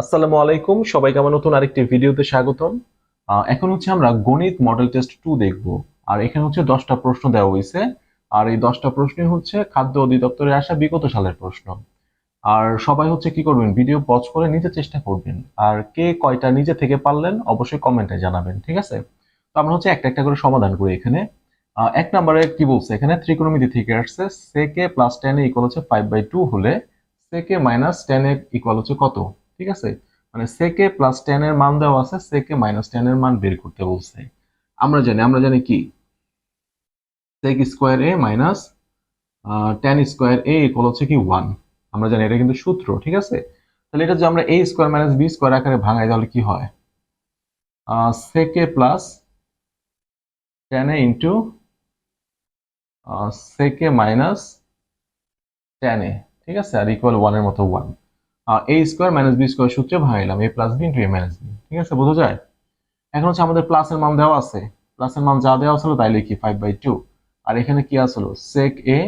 আসসালামু আলাইকুম। সবাইকে আমার নতুন আরেকটি ভিডিওতে স্বাগতম। এখন হচ্ছে আমরা গণিত মডেল টেস্ট টু দেখব। আর এখানে হচ্ছে দশটা প্রশ্ন দেওয়া হয়েছে। আর এই দশটা প্রশ্নই হচ্ছে খাদ্য অধিদপ্তরে আসা বিগত সালের প্রশ্ন। আর সবাই হচ্ছে কি করবেন ভিডিও পজ করে নিজে চেষ্টা করবেন। আর কে কয়টা নিজে থেকে পারলেন, অবশ্যই কমেন্টে জানাবেন, ঠিক আছে? তো আমরা হচ্ছে একটা একটা করে সমাধান করি এখানে। এক নম্বরে কি বলছে? এখানে ত্রিকোণমিতি থেকে আসছে। Sec A plus tan A equal হচ্ছে ফাইভ বাই টু হলে সেকে মাইনাস টেন এ ইকুয়াল হচ্ছে কত? ঠিক আছে? মানে সেকে প্লাস টেন এর মান দেওয়া আছে সেকে মাইনাস টেন এর মান বের করতে বলছে। আমরা জানি আমরা জানি কি? Sec square A minus tan square A equal হচ্ছে কি ওয়ান আমরা জানি এটা কিন্তু সূত্র, ঠিক আছে? তাহলে এটা যদি আমরা A square minus B square আকারে ভাঙাই, তাহলে কি হয়? Sec A plus tan A into sec A minus tan A, ঠিক আছে? আর ইকুয়াল ওয়ানের মতো one A square minus B square সূত্রে ভাঙাইলাম A plus B into A minus B ঠিক আছে, বোঝা যায়? এখন হচ্ছে আমাদের প্লাসের মান দেওয়া আছে। প্লাসের মান যা দেওয়া ছিল তাই লিখি ফাইভ বাই টু আর এখানে কি আসলো? Sec A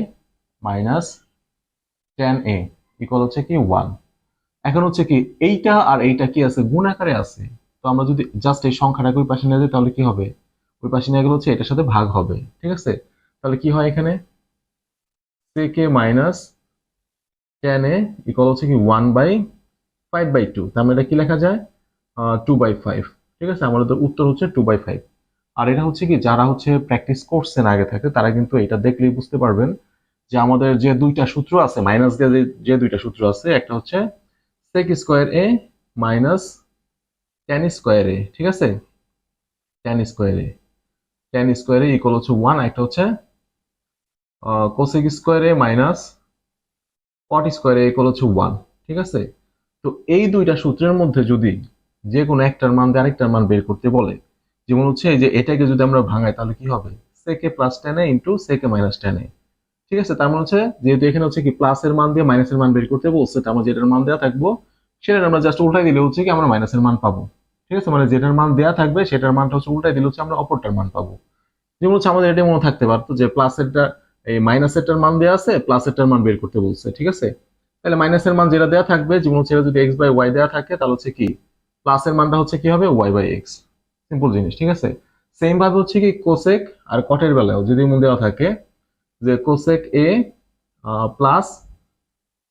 minus tan A equal হচ্ছে কি ওয়ান এখন হচ্ছে কি এইটা আর এইটা কি আছে? গুণ আকারে আছে। তো আমরা যদি জাস্ট এই সংখ্যাটাকে ওই পাশে নিয়ে যাই, তাহলে কি হবে? ওই পাশে নিয়ে গেলে হচ্ছে এটার সাথে ভাগ হবে, ঠিক আছে? তাহলে কি হয় এখানে? Sec A minus tan A equal হচ্ছে কি one by five by two তার মানে এটা কি লেখা যায়? টু বাই ফাইভ ঠিক আছে? আমাদের উত্তর হচ্ছে টু বাই ফাইভ আর এটা হচ্ছে কি, যারা হচ্ছে প্র্যাকটিস করছেন আগে থাকে, তারা কিন্তু এটা দেখলেই বুঝতে পারবেন যে আমাদের যে দুইটা সূত্র আছে মাইনাস দিয়ে যে- দুইটা সূত্র আছে, একটা হচ্ছে sec square A minus tan square A ঠিক আছে? Tan square A tan square A equal হচ্ছে ওয়ান একটা হচ্ছে cosec square A minus cot square A equal হচ্ছে ওয়ান ঠিক আছে? তো এই দুইটা সূত্রের মধ্যে যদি যে কোনো একটার মান দিয়ে আরেকটার মান বের করতে বলে, যেমন হচ্ছে যে এটাকে যদি আমরা ভাঙাই, তাহলে কি হবে? Sec A plus tan A into sec A minus tan A ঠিক আছে? তার মানে হচ্ছে যেহেতু এখানে হচ্ছে কি প্লাসের মান দিয়ে মাইনাসের মান বের করতে বলছে, তার আমরা যেটার মান দেওয়া থাকব, সেটার আমরা জাস্ট উল্টাই দিলে হচ্ছে কি আমরা মাইনাসের মান পাবো। ঠিক আছে? মানে যেটার মান দেওয়া থাকবে, সেটার মানটা হচ্ছে উল্টাই দিলে হচ্ছে আমরা অপরটার মান পাবো। যেমন হচ্ছে আমাদের এটা মনে থাকতে পারতো যে প্লাসেরটা এই মাইনাসেরটার মান দেওয়া আছে প্লাসেরটার মান বের করতে বলছে, ঠিক আছে? তাহলে মাইনাসের মান যেটা দেওয়া থাকবে যেমন হচ্ছে যদি এক্স বাই ওয়াই দেওয়া থাকে, তাহলে হচ্ছে কি? প্লাসের মানটা হচ্ছে কি হবে? ওয়াই বাই এক্স সিম্পল জিনিস, ঠিক আছে? সেম ভাবে হচ্ছে কি কোসেক আর কটের বেলায় যদি মন দেওয়া থাকে, যে cosec A plus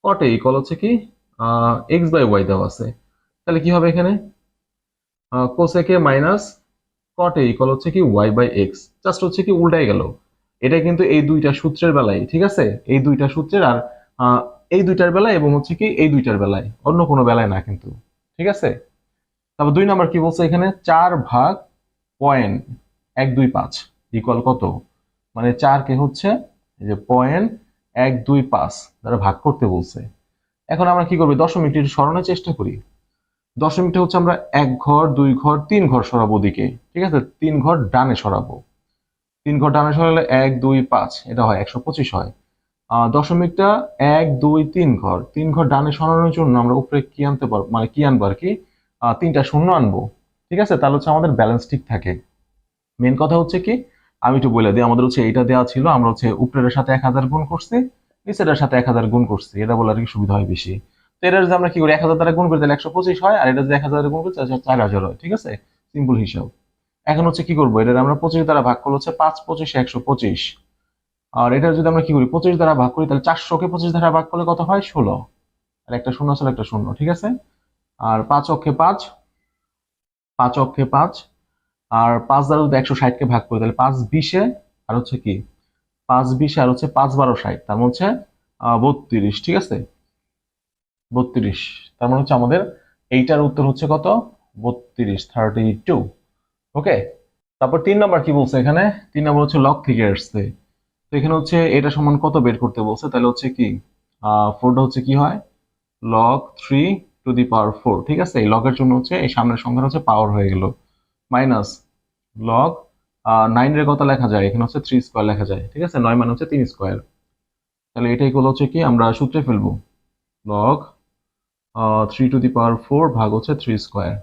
cot A equal হচ্ছে কি এক্স বাই ওয়াই দেওয়া আছে। তাহলে কি হবে এখানে? Cosec A minus cot A equal হচ্ছে কি ওয়াই বাই এক্স জাস্ট হচ্ছে কি, উল্টাই গেল। এটা কিন্তু এই দুইটা সূত্রের বেলায় ঠিক আছে? এই দুইটা সূত্রের আর এই দুইটার বেলায় এবং হচ্ছে কি এই দুইটার বেলায় অন্য কোনো বেলায় না কিন্তু, ঠিক আছে? তারপর দুই নাম্বার কি বলছে এখানে? চার ভাগ পয়েন্ট এক দুই পাঁচ ইকুয়াল কত? মানে চারকে হচ্ছে, এই যে পয়েন্ট এক দুই পাঁচ দ্বারা ভাগ করতে বলছে। এখন আমরা কি করব? দশমিকটির সরানোর চেষ্টা করি। দশমিকটা হচ্ছে আমরা এক ঘর, দুই ঘর, তিন ঘর সরাবো দিকে ঠিক আছে? তিন ঘর ডানে সরাবো। তিন ঘর ডানে সরালে এক, দুই, পাঁচ, এটা হয়, একশো পঁচিশ হয়। দশমিকটা এক, দুই, তিন ঘর। তিন ঘর ডানে সরানোর জন্য আমরা উপরে কি আনতে পারব মানে কি আনব আর কি? তিনটা শূন্য আনব। ঠিক আছে? তাহলে হচ্ছে আমাদের ব্যালেন্স ঠিক থাকে। মেন কথা হচ্ছে কি? আমি একটু বলে দিই, আমাদের হচ্ছে এইটা দেওয়া ছিল, আমরা হচ্ছে উপরের সাথে এক হাজার গুণ করছি নিচের সাথে এক হাজার গুণ করছি। এটা বলে আর কি সুবিধা হয় বেশি? তো এটা যদি আমরা কি করি, এক হাজার দ্বারা গুণ করি তাহলে একশো পঁচিশ হয়, আর এটা যদি এক হাজার গুণ করি, তাহলে চার হাজার হয়। ঠিক আছে? সিম্পল হিসাব। এখন হচ্ছে কি করব? এটা আমরা পঁচিশ দ্বারা ভাগ করলে হচ্ছে পাঁচ, পঁচিশে, একশো, পঁচিশ। আর এটা যদি আমরা কি করি? পঁচিশ দ্বারা ভাগ করি, তাহলে চারশোকে পঁচিশ দ্বারা ভাগ করলে কত হয়? ষোলো। আর একটা শূন্য আসলে একটা শূন্য, ঠিক আছে? আর পাঁচ অক্ষে পাঁচ পাঁচ অক্ষে পাঁচ, আর পাঁচ দ্বারা যদি একশো ষাটকে ভাগ করি, তাহলে পাঁচ বিশে, আর হচ্ছে কি? পাঁচ বিশে, আর হচ্ছে পাঁচ বারো ষাট, তার মানে হচ্ছে বত্রিশ, ঠিক আছে? বত্রিশ, তার মানে হচ্ছে আমাদের এইটার উত্তর হচ্ছে কত? বত্রিশ থার্টি টু ওকে তারপর তিন নাম্বার কি বলছে এখানে? তিন নাম্বার হচ্ছে লক থেকে আসছে। তো এখানে হচ্ছে এটা সমান কত বের করতে বলছে? তাহলে হচ্ছে কি? ফোরটা হচ্ছে কি হয়? Log three to the power four ঠিক আছে? এই লকের জন্য হচ্ছে এই সামনের সংখ্যা হচ্ছে পাওয়ার হয়ে গেল। মাইনাস লগ নাইনের কত লেখা যায়, এখানে হচ্ছে থ্রি স্কোয়ার লেখা যায়, ঠিক আছে? নয় মানে হচ্ছে তিন স্কোয়ার তাহলে এটাই হলো হচ্ছে কি? আমরা সূত্রে ফেলব। Log three to the power four ভাগ হচ্ছে থ্রি স্কোয়ার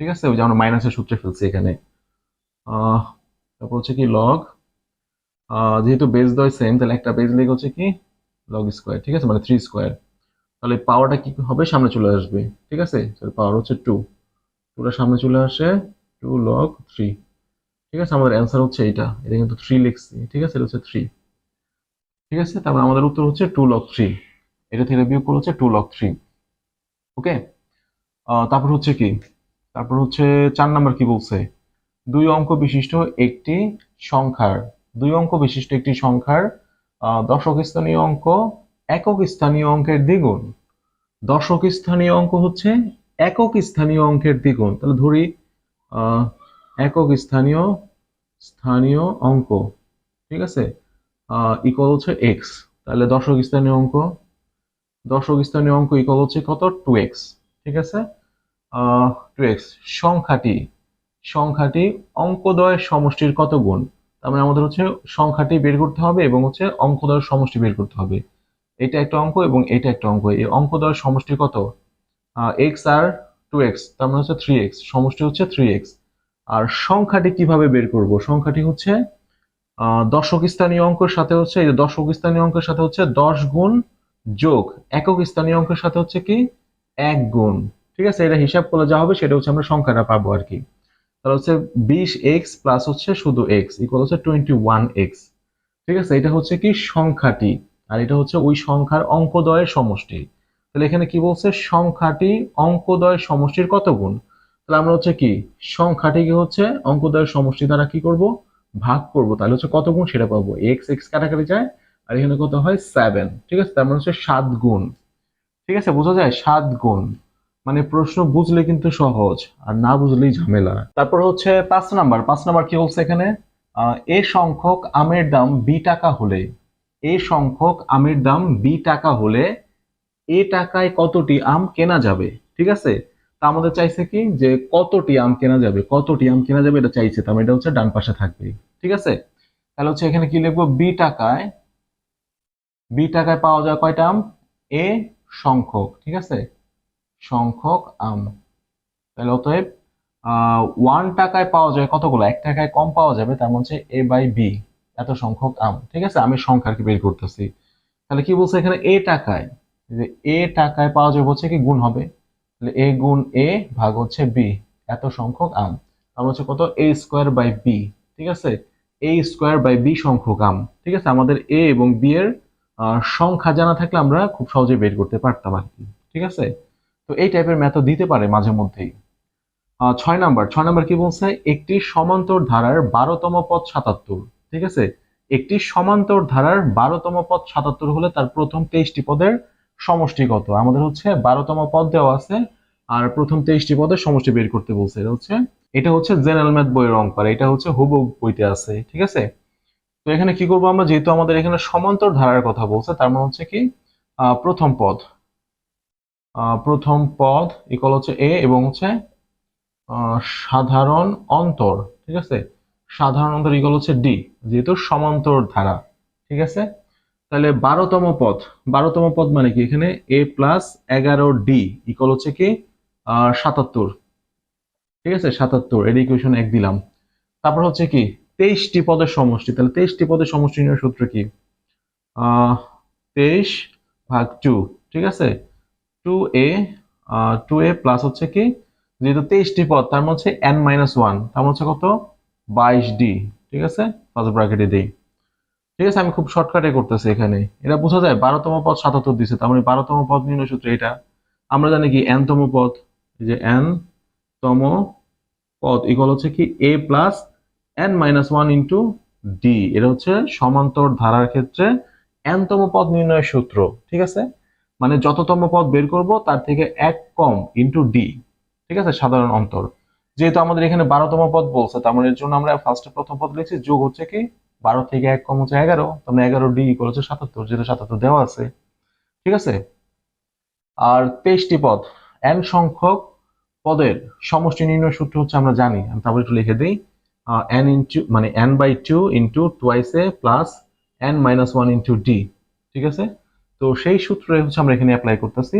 ঠিক আছে? ওই যে আমরা মাইনাসের সূত্রে ফেলছি এখানে। তারপর হচ্ছে কি লগ যেহেতু বেস দয় সেম তাহলে একটা বেস লেগ হচ্ছে কি? লগ স্কোয়ার ঠিক আছে? মানে থ্রি স্কোয়ার তাহলে পাওয়ারটা কি হবে? সামনে চলে আসবে, ঠিক আছে? তাহলে পাওয়ার হচ্ছে টু টুটা সামনে চলে আসে টু লগ থ্রি ঠিক আছে? আমাদের অ্যান্সার হচ্ছে এইটা। এটা কিন্তু থ্রি লিখছি, ঠিক আছে? এটা হচ্ছে থ্রি ঠিক আছে? তারপর আমাদের উত্তর হচ্ছে টু লগ থ্রি এটা থেকে বিয়োগ করলে হচ্ছে টু লগ থ্রি ওকে তারপর হচ্ছে কি? তারপর হচ্ছে চার নাম্বার কি বলছে? দুই অঙ্ক বিশিষ্ট একটি সংখ্যার, দুই অঙ্ক বিশিষ্ট একটি সংখ্যার দশক স্থানীয় অঙ্ক একক স্থানীয় অঙ্কের দ্বিগুণ। দশক স্থানীয় অঙ্ক হচ্ছে একক স্থানীয় অঙ্কের দ্বিগুণ। তাহলে ধরি একক স্থানীয় স্থানীয় অঙ্ক, ঠিক আছে? ইকুয়াল হচ্ছে এক্স তাহলে দশক স্থানীয় অঙ্ক, দশক স্থানীয় অঙ্ক ইকুয়াল হচ্ছে কত? টু এক্স ঠিক আছে? টু এক্স সংখ্যাটি সংখ্যাটি অঙ্কদ্বয়ের সমষ্টির কত গুণ? তার মানে আমাদের হচ্ছে সংখ্যাটি বের করতে হবে এবং হচ্ছে অঙ্কদ্বয়ের সমষ্টি বের করতে হবে। এটা একটা অঙ্ক এবং এটা একটা অঙ্ক। এই অঙ্কদ্বয়ের সমষ্টি কত? এক্স আর টু এক্স তার মানে হচ্ছে থ্রি এক্স সমষ্টি হচ্ছে থ্রি এক্স আর সংখ্যাটি কীভাবে বের করব? সংখ্যাটি হচ্ছে দশক স্থানীয় অঙ্কের সাথে হচ্ছে, এই দশক স্থানীয় অঙ্কের সাথে হচ্ছে দশ গুণ যোগ, একক স্থানীয় অঙ্কের সাথে হচ্ছে কি? এক গুণ। ঠিক আছে, এটা হিসাব করলে যা হবে সেটা হচ্ছে আমরা সংখ্যাটা পাবো আর কি। তাহলে হচ্ছে বিশ এক্স প্লাস হচ্ছে শুধু এক্স ইকুয়াল হচ্ছে টোয়েন্টি ওয়ান এক্স। ঠিক আছে, এটা হচ্ছে কি সংখ্যাটি, আর এটা হচ্ছে ওই সংখ্যার অঙ্কদয়ের সমষ্টি। তাহলে এখানে কি বলছে? সংখ্যাটি অঙ্কদয়ের সমষ্টির কত গুণ? তাহলে আমরা হচ্ছে কি, সংখ্যাটিকে হচ্ছে অঙ্কদয়ের সমষ্টি দ্বারা কি করব? ভাগ করব। তাহলে হচ্ছে কত গুণ? সেটা পাবো। এক্স এক্স কাটাকাটি যায়, আর এখানে কত হয়? সেভেন ঠিক আছে, তার মানে হচ্ছে সাত গুণ। ঠিক আছে, বোঝা যায়? সাত গুণ। মানে প্রশ্ন বুঝলে কিন্তু সহজ, আর না বুঝলেই ঝামেলা। তারপর হচ্ছে পাঁচ নাম্বার পাঁচ নাম্বার কি বলছে এখানে? এ সংখ্যক আমের দাম বি টাকা হলে, এ সংখ্যক আমের দাম বি টাকা হলে, এ টাকায় কতটি আম কেনা যাবে? ঠিক আছে? তা আমাদের চাইছে কি? যে কতটি আম কেনা যাবে? কতটি আম কেনা যাবে এটা চাইছে, তার মানে এটা হচ্ছে ডান পাশে থাকবে। ঠিক আছে? তাহলে হচ্ছে এখানে কি লিখব? বি টাকায় বি টাকায় পাওয়া যায় কয়টা আম? এ সংখ্যক, ঠিক আছে? সংখ্যক, আম, তাহলে অতএব ওয়ান টাকায় পাওয়া যায় কতগুলো? এক টাকায় কম পাওয়া যাবে, তার মানে হচ্ছে এ বাই বি এত সংখ্যক আম, ঠিক আছে? আমি সংখ্যা কি বের করতেছি। তাহলে কি বলছে এখানে? এ টাকায়, যে এ টাকায় পাওয়া যাবে হচ্ছে কি? গুণ হবে। তাহলে এ গুণ এ ভাগ হচ্ছে বি এত সংখ্যক আম। তাহলে হচ্ছে কত? এ স্কোয়ার বাই বি ঠিক আছে? এ স্কোয়ার বাই বি সংখ্যক আম, ঠিক আছে? আমাদের এ এবং বি এর সংখ্যা জানা থাকলে আমরা খুব সহজে বের করতে পারতাম আর কি ঠিক আছে? তো এই টাইপের মেথড দিতে পারে মাঝে মধ্যেই। ছয় নাম্বার ছয় নাম্বার কি বলছে? একটি সমান্তর ধারার বারোতম পদ সাতাত্তর, ঠিক আছে? একটি সমান্তর ধারার বারোতম পদ সাতাত্তর হলে তার প্রথম তেইশটি পদের সমষ্টি কত? আমাদের হচ্ছে বারোতম পদ দেওয়া আছে, আর প্রথম তেইশটি পদের সমষ্টি বের করতে বলছে। এটা হচ্ছে এটা হচ্ছে জেনারেল ম্যাথ বইয়ের অঙ্ক আর এটা হচ্ছে হুবহু বইতে আছে, ঠিক আছে? তো এখানে কি করব আমরা? যেহেতু আমাদের এখানে সমান্তর ধারার কথা বলছে, তার মানে হচ্ছে কি প্রথম পদ। প্রথম পদ ইকুয়াল হচ্ছে এ এবং হচ্ছে সাধারণ অন্তর, ঠিক আছে? সাধারণ অন্তর ইকুয়াল হচ্ছে ডি যেহেতু সমান্তর ধারা, ঠিক আছে? তাহলে বারোতম পদ বারোতম পদ মানে কি? এখানে এ প্লাস এগারো ডি ইকল হচ্ছে কি? সাতাত্তর, ঠিক আছে? সাতাত্তর, এর ইকুয়েশন এক দিলাম। তারপর হচ্ছে কি? তেইশটি পদের সমষ্টি, তাহলে তেইশটি পদের সমষ্টি নির্ণয় সূত্র কি? তেইশ ভাগ টু ঠিক আছে? Two A two A plus হচ্ছে কি? যেহেতু তেইশটি পদ, তার মানে হচ্ছে এন মাইনাস ওয়ান তার মানে হচ্ছে কত? বাইশ ডি ঠিক আছে? ফার্স্ট ব্র্যাকেটে দিই। ঠিক আছে, আমি খুব শর্টকাটে করতেছি এখানে। এটা বোঝা যায়, বারোতম পদ সাতাত্তর দিছে, তার মানে বারোতম পদ নির্ণয় সূত্র এটা। আমরা জানি কি এন তম পদ যে এন তম পদ ইকুয়াল হচ্ছে কি A plus N minus one into D এটা হচ্ছে সমান্তর ধারার ক্ষেত্রে এনতম পদ নির্ণয়ের সূত্র, ঠিক আছে? মানে যততম পদ বের করব, তার থেকে এক কম ইন্টু ডি ঠিক আছে, সাধারণ অন্তর। যেহেতু আমাদের এখানে বারোতম পদ বলছে, তার মানে এর জন্য আমরা ফার্স্টে প্রথম পদ লিখছি, যোগ হচ্ছে কি? বারো থেকে এক কম হচ্ছে এগারো, তার মানে এগারো ডি ইকুয়াল হচ্ছে সাতাত্তর যেটা সাতাত্তর দেওয়া আছে, ঠিক আছে? আর তেইশটি পদ এন সংখ্যক পদের সমষ্টি নির্ণয় সূত্র হচ্ছে আমরা জানি, আমি তারপর একটু লিখে দিই এন ইন্টু মানে N by two into twice A plus N minus one into D ঠিক আছে? তো সেই সূত্রে হচ্ছে আমরা এখানে অ্যাপ্লাই করতেছি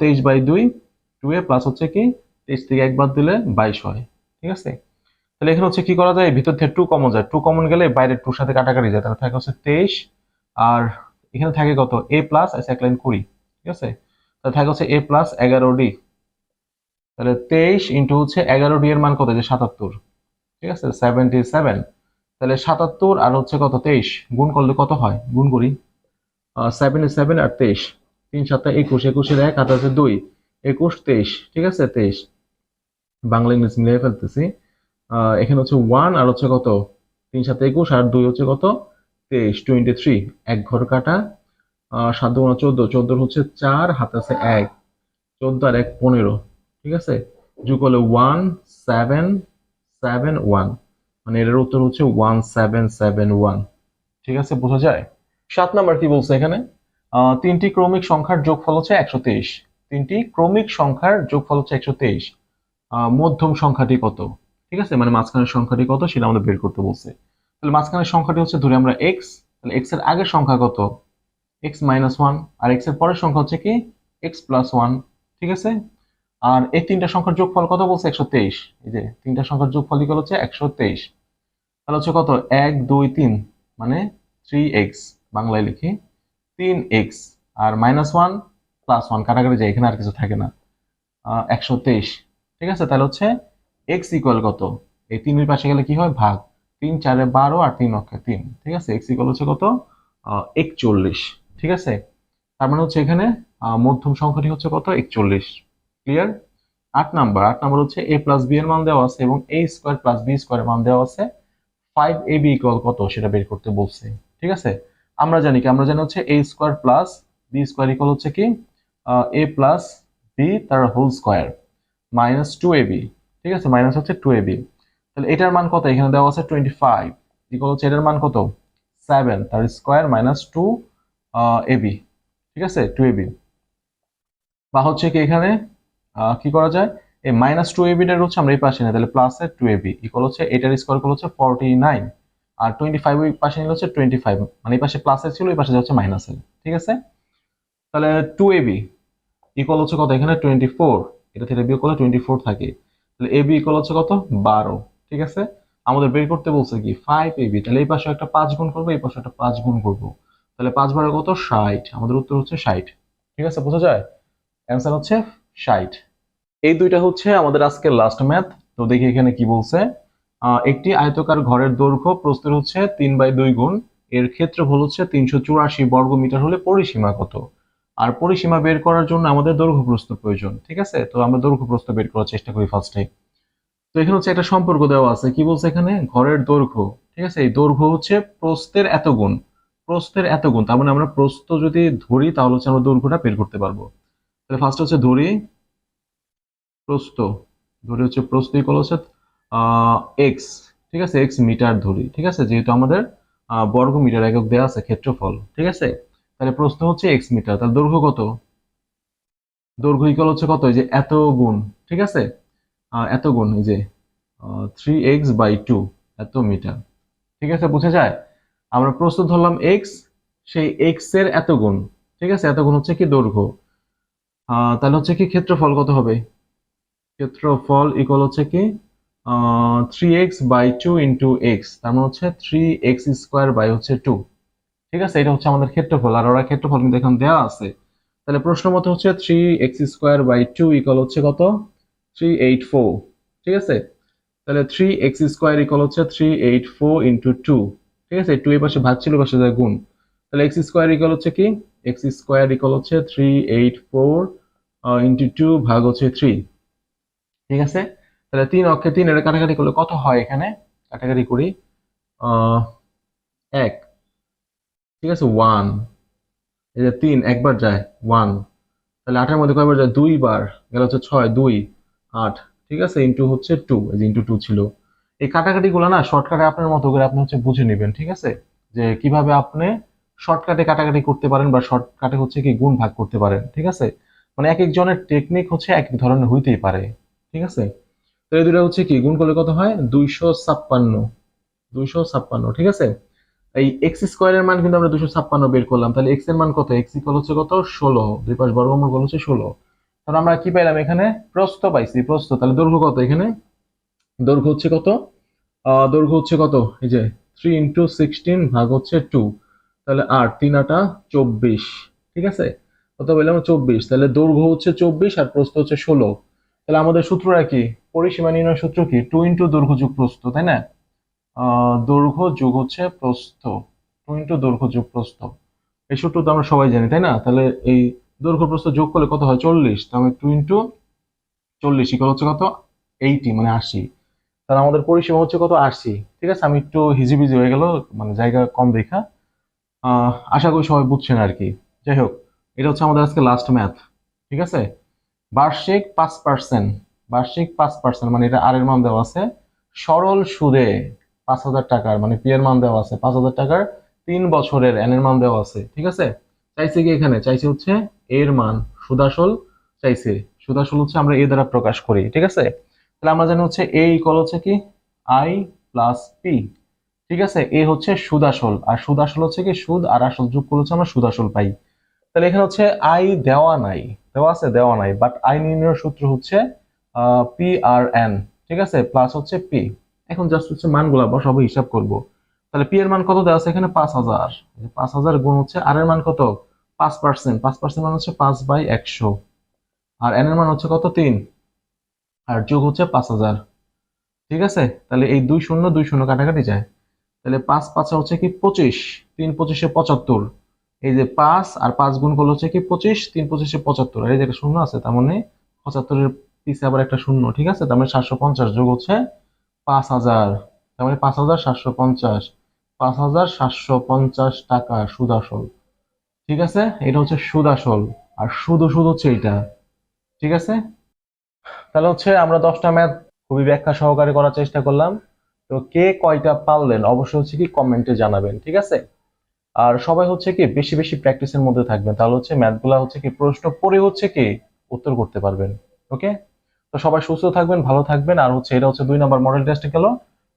তেইশ বাই দুই টু এ প্লাস হচ্ছে কি? তেইশ থেকে একবার দিলে বাইশ হয়, ঠিক আছে? তাহলে এখানে হচ্ছে কি করা যায়? ভিতর থেকে টু কমন যায়। টু কমন গেলে বাইরে টুর সাথে কাটাকাটি যায়। তাহলে থাকে হচ্ছে তেইশ, আর এখানে থাকে কত? এ প্লাস আছে এক লাইন কুড়ি, ঠিক আছে? তাহলে থাকে হচ্ছে এ প্লাস এগারো ডি তাহলে তেইশ ইন্টু হচ্ছে এগারো ডি এর মান কত? যে সাতাত্তর, ঠিক আছে? সেভেন্টি সেভেন তাহলে সাতাত্তর আর হচ্ছে কত? তেইশ। গুণ করলে কত হয়? গুণ করি। সেভেন্টি সেভেন আর তেইশ। তিন সাতটা একুশ। একুশের এক হাত আছে দুই। একুশ, তেইশ। ঠিক আছে? তেইশ। বাংলা, ইংলিশ মিলিয়ে ফেলতেছি। এখানে হচ্ছে ওয়ান আর হচ্ছে কত? তিন, সাত, একুশ আর দুই হচ্ছে কত? তেইশ। টোয়েন্টি থ্রি এক ঘর কাটা। সাত দুগুণ চোদ্দ। চোদ্দোর হচ্ছে চার, হাতে আছে এক। চোদ্দ আর এক, পনেরো। ঠিক আছে? যোগ হলে ওয়ান সেভেন সেভেন ওয়ান মানে এটার উত্তর হচ্ছে ওয়ান সেভেন সেভেন ওয়ান ঠিক আছে? বোঝা যায়? সাত নাম্বার কি বলছে এখানে? তিনটি ক্রমিক সংখ্যার যোগফল হচ্ছে একশো তেইশ। তিনটি ক্রমিক সংখ্যার যোগফল হচ্ছে একশো তেইশ। মধ্যম সংখ্যাটি কত? ঠিক আছে? মানে মাঝখানের সংখ্যাটি কত সেটা আমাদের বের করতে বলছে। তাহলে মাঝখানের সংখ্যাটি হচ্ছে ধরে আমরা এক্স তাহলে এক্সের আগের সংখ্যা কত? এক্স মাইনাস ওয়ান আর এক্সের পরের সংখ্যা হচ্ছে কি? এক্স প্লাস ওয়ান ঠিক আছে? আর এই তিনটা সংখ্যার যোগফল কত বলছে? একশো তেইশ। এই যে, তিনটা সংখ্যার যোগফল ইকুয়াল হচ্ছে? একশো তেইশ। তাহলে হচ্ছে কত? এক, দুই, তিন মানে থ্রি এক্স বাংলায় লিখি, তিন এক্স আর মাইনাস ওয়ান প্লাস ওয়ান কাটাকাটি যায় এখানে আর কিছু থাকে না। একশো তেইশ। ঠিক আছে? তাহলে হচ্ছে এক্স ইকুয়াল কত? এই তিনের পাশে গেলে কি হয়? ভাগ। তিন চারে বারো আর তিন অক্ষে তিন। ঠিক আছে? এক্স ইকুয়াল হচ্ছে কত? একচল্লিশ। ঠিক আছে? তার মানে হচ্ছে এখানে মধ্যম সংখ্যাটি হচ্ছে কত? একচল্লিশ। ক্লিয়ার আট নাম্বার। আট নাম্বার হচ্ছে এ প্লাস বি এর মান দেওয়া আছে এবং A square plus B square মান দেওয়া আছে। ফাইভ এ বি ইকুয়াল কত? সেটা বের করতে বলছে। ঠিক আছে? আমরা জানি কি? আমরা জানি হচ্ছে A square plus B square equal হচ্ছে কি? এ প্লাস বি তার whole square minus two A B ঠিক আছে? মাইনাস হচ্ছে টু এ বি তাহলে এটার মান কত? এখানে দেওয়া আছে টোয়েন্টি ফাইভ ইকুয়াল হচ্ছে এটার মান কত? সেভেন তার square minus two A B ঠিক আছে? টু এ বি বা হচ্ছে কি এখানে কি করা যায়? এই মাইনাস টু এবিটার হচ্ছে আমরা এই পাশে নিই। তাহলে প্লাস এর টু এবি ইকুয়াল হচ্ছে, এটার স্কোয়ার হচ্ছে ফর্টি নাইন আর টোয়েন্টি ফাইভ ওই পাশে নিলে হচ্ছে টোয়েন্টি ফাইভ মানে এই পাশে প্লাসের ছিল, এই পাশে হচ্ছে মাইনাসের ঠিক আছে? তাহলে টু এ বি ইকুয়াল হচ্ছে কত? এখানে টোয়েন্টি ফোর এটা থেকে বিয়োগ করলে টোয়েন্টি ফোর থাকে। তাহলে এ বি ইকুয়াল হচ্ছে কত? বারো। ঠিক আছে? আমাদের বের করতে বলছে কি? ফাইভ এ বি তাহলে এই পাশে একটা পাঁচ গুণ করব, এই পাশে একটা পাঁচ গুণ করব। তাহলে পাঁচ বারো কত? ষাট। আমাদের উত্তর হচ্ছে ষাট। ঠিক আছে? বোঝা যায়? অ্যান্সার হচ্ছে ষাট। এই দুইটা হচ্ছে আমাদের আজকের লাস্ট ম্যাথ তো দেখি এখানে কি বলছে। একটি আয়তকার ঘরের দৈর্ঘ্য প্রস্তুত হচ্ছে তিন বাই দুই গুণ, এর ক্ষেত্রফল হচ্ছে তিনশো চুরাশি বর্গ মিটার হলে পরিসীমা কত? আর পরিসীমা বের করার জন্য আমাদের দৈর্ঘ্য প্রস্থ প্রয়োজন, ঠিক আছে? তো আমরা দৈর্ঘ্য প্রস্থ বের করার চেষ্টা করি ফার্স্টে তো এখানে হচ্ছে একটা সম্পর্ক দেওয়া আছে, কি বলছে এখানে? ঘরের দৈর্ঘ্য, ঠিক আছে? এই দৈর্ঘ্য হচ্ছে প্রস্থের এত গুণ, প্রস্থের এত গুণ, তার মানে আমরা প্রস্থ যদি ধরি তাহলে হচ্ছে আমরা দৈর্ঘ্যটা বের করতে পারব। তাহলে ফার্স্ট হচ্ছে ধরি, প্রস্থ, ধরি হচ্ছে প্রস্থ ইকুয়াল হচ্ছে এক্স ঠিক আছে? এক্স মিটার ধরি, ঠিক আছে? যেহেতু আমাদের বর্গ মিটার একক দেওয়া আছে ক্ষেত্রফল, ঠিক আছে? তাহলে প্রশ্ন হচ্ছে এক্স মিটার, তাহলে দৈর্ঘ্য কত? দৈর্ঘ্য ইকল হচ্ছে কত? এই যে এত গুণ, ঠিক আছে? এত গুণ, এই যে থ্রি এক্স বাই টু এত মিটার, ঠিক আছে? বুঝে যায়? আমরা প্রস্থ ধরলাম এক্স সেই এক্সের এত গুণ, ঠিক আছে? এত গুণ হচ্ছে কি দৈর্ঘ্য? তাহলে হচ্ছে কি ক্ষেত্রফল কত হবে? ক্ষেত্রফল ইকল হচ্ছে কি three X by two into X তার মানে হচ্ছে থ্রি এক্স স্কোয়ার বাই হচ্ছে টু ঠিক আছে? এটা হচ্ছে আমাদের ক্ষেত্রফল। আর ওরা ক্ষেত্রফল কিন্তু এখন দেওয়া আছে। তাহলে প্রশ্ন মতো হচ্ছে three X square by two equal হচ্ছে কত? থ্রি এইট ফোর ঠিক আছে? তাহলে থ্রি এক্স স্কোয়ার ইকুয়াল হচ্ছে three eight four into two ঠিক আছে? টু এর পাশে ভাগ ছিল, পাশে যায় গুণ। তাহলে এক্স স্কোয়ার ইকুয়াল হচ্ছে কি? এক্স স্কোয়ার ইকুয়াল হচ্ছে three eight four into two ভাগ হচ্ছে থ্রি ঠিক আছে? তাহলে তিন অক্ষে তিন, এটা কাটাকাটি করলে কত হয় এখানে? কাটাকাটি করি এক। ঠিক আছে ওয়ান এই যে তিন, একবার যায় ওয়ান তাহলে আটের মধ্যে কয়বার যায়? দুইবার। গেল হচ্ছে ছয়, দুই, আট। ঠিক আছে ইন্টু হচ্ছে টু এই যে ইন্টু টু ছিল। এই কাটাকাটি গুলো না শর্টকাটে আপনার মতো করে আপনি হচ্ছে বুঝে নেবেন, ঠিক আছে? যে কীভাবে আপনি শর্টকাটে কাটাকাটি করতে পারেন বা শর্টকাটে হচ্ছে কি গুণ ভাগ করতে পারেন, ঠিক আছে? মানে এক একজনের টেকনিক হচ্ছে এক ধরনের হইতেই পারে, ঠিক আছে? তো এই দুটো হচ্ছে কি? গুণ করলে কত হয়? দুইশো ছাপ্পান্ন। দুইশো ছাপ্পান্ন, ঠিক আছে? এই এক্স স্কোয়ারের মান কিন্তু আমরা দুশো ছাপ্পান্ন বের করলাম। তাহলে এক্সের মান কত? এক্স ইকুয়াল হচ্ছে কত? ষোলো। দুই পাশ বর্গমূল কত হচ্ছে ষোলো। তাহলে আমরা কি পাইলাম এখানে? প্রস্থ পাইছি, প্রস্থ। তাহলে দৈর্ঘ্য কত এখানে? দৈর্ঘ্য হচ্ছে কত? দৈর্ঘ্য হচ্ছে কত? এই যে থ্রি ইন্টু সিক্সটিন ভাগ হচ্ছে টু তাহলে আট, তিন আটা চব্বিশ। ঠিক আছে? কত বললাম চব্বিশ। তাহলে দৈর্ঘ্য হচ্ছে চব্বিশ আর প্রস্থ হচ্ছে ষোলো। তাহলে আমাদের সূত্রটা কি? পরিসীমা নির্ণয় সূত্র কি? টু ইন্টু দৈর্ঘ্য যোগ প্রস্থ, তাই না? দৈর্ঘ্য যোগ হচ্ছে প্রস্থ। টু ইন্টু দৈর্ঘ্য যোগ প্রস্থ। এই সূত্র তো আমরা সবাই জানি, তাই না? তাহলে এই দৈর্ঘ্য প্রস্থ যোগ করলে কত হয়? চল্লিশ। তাহলে টু ইন্টু চল্লিশ ইকুয়াল হচ্ছে কত? এইটি মানে আশি। তাহলে আমাদের পরিসীমা হচ্ছে কত? আশি। ঠিক আছে? আমি একটু হিজিবিজি হয়ে গেল মানে জায়গা কম দেখা। আশা করি সবাই বুঝছেন আর কি। যাই হোক, এটা হচ্ছে আমাদের আজকে লাস্ট ম্যাথ ঠিক আছে? বার্ষিক পাঁচ পার্সেন্ট বার্ষিক পাঁচ পার্সেন্ট মানে এটা আর এর মান দেওয়া আছে। সরল সুদে পাঁচ হাজার টাকার মানে পি মান দেওয়া আছে পাঁচ হাজার টাকার, তিন বছরের এন এর মান দেওয়া আছে, ঠিক আছে? চাইছে কি এখানে? চাইছে হচ্ছে এর মান, সুদাসল চাইছে। সুদাসল হচ্ছে আমরা এ দ্বারা প্রকাশ করি, ঠিক আছে? তাহলে আমরা জানি হচ্ছে এ ইকুয়াল হচ্ছে কি? আই প্লাস পি ঠিক আছে? এ হচ্ছে সুদাসল, আর সুদাসল হচ্ছে কি? সুদ আর আসল যোগ করলে হচ্ছে আমরা সুদাসল পাই। তাহলে এখানে হচ্ছে আই দেওয়া নাই, দেওয়া আছে, দেওয়া নাই বাট আই নির্ণয়ের সূত্র হচ্ছে পি আর এন ঠিক আছে? প্লাস হচ্ছে পি এখন জাস্ট হচ্ছে মানগুলা বসাবো, হিসাব করব। তাহলে পি এর মান কত দেওয়া আছে এখানে? পাঁচ হাজার। পাঁচ হাজার গুণ হচ্ছে আর এর মান কত? পাঁচ পার্সেন্ট পাঁচ পার্সেন্ট মান হচ্ছে পাঁচ বাই একশো। আর এন এর মান হচ্ছে কত? তিন। আর যোগ হচ্ছে পাঁচ হাজার। ঠিক আছে? তাহলে এই দুই শূন্য দুই শূন্য কাটাকাটি যায়। তাহলে পাঁচ পাঁচা হচ্ছে কি? পঁচিশ। তিন পঁচিশে পঁচাত্তর। এই যে পাঁচ আর পাঁচ গুণ করলে হচ্ছে কি? পঁচিশ। তিন পঁচিশে পঁচাত্তর। এই যে শূন্য আছে, তার মানে পঁচাত্তরের পিছে আবার একটা শূন্য, ঠিক আছে? তার মানে সাতশো পঞ্চাশ যোগ হচ্ছে পাঁচ হাজার। তার মানে পাঁচ হাজার সাতশো পঞ্চাশ। পাঁচ হাজার সাতশো পঞ্চাশ টাকা সুদ আসল, ঠিক আছে? এটা হচ্ছে সুদ আসল, আর সুদ সুদ হচ্ছে এটা ঠিক আছে? তাহলে হচ্ছে আমরা দশটা ম্যাথ খুবই ব্যাখ্যা সহকারে করার চেষ্টা করলাম। তো কে কয়টা পারলেন অবশ্যই হচ্ছে কি কমেন্টে জানাবেন, ঠিক আছে? আর সবাই হচ্ছে কি বেশি বেশি প্র্যাকটিসের মধ্যে থাকবেন। তাহলে হচ্ছে ম্যাথগুলা হচ্ছে কি প্রশ্ন পড়ে হচ্ছে কি উত্তর করতে পারবেন ওকে তো সবাই সুস্থ থাকবেন, ভালো থাকবেন। আর হচ্ছে, এটা হচ্ছে দুই নম্বর মডেল টেস্ট গেল।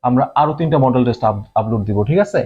আমরা আরও তিনটা মডেল টেস্ট আপলোড দিব, ঠিক আছে?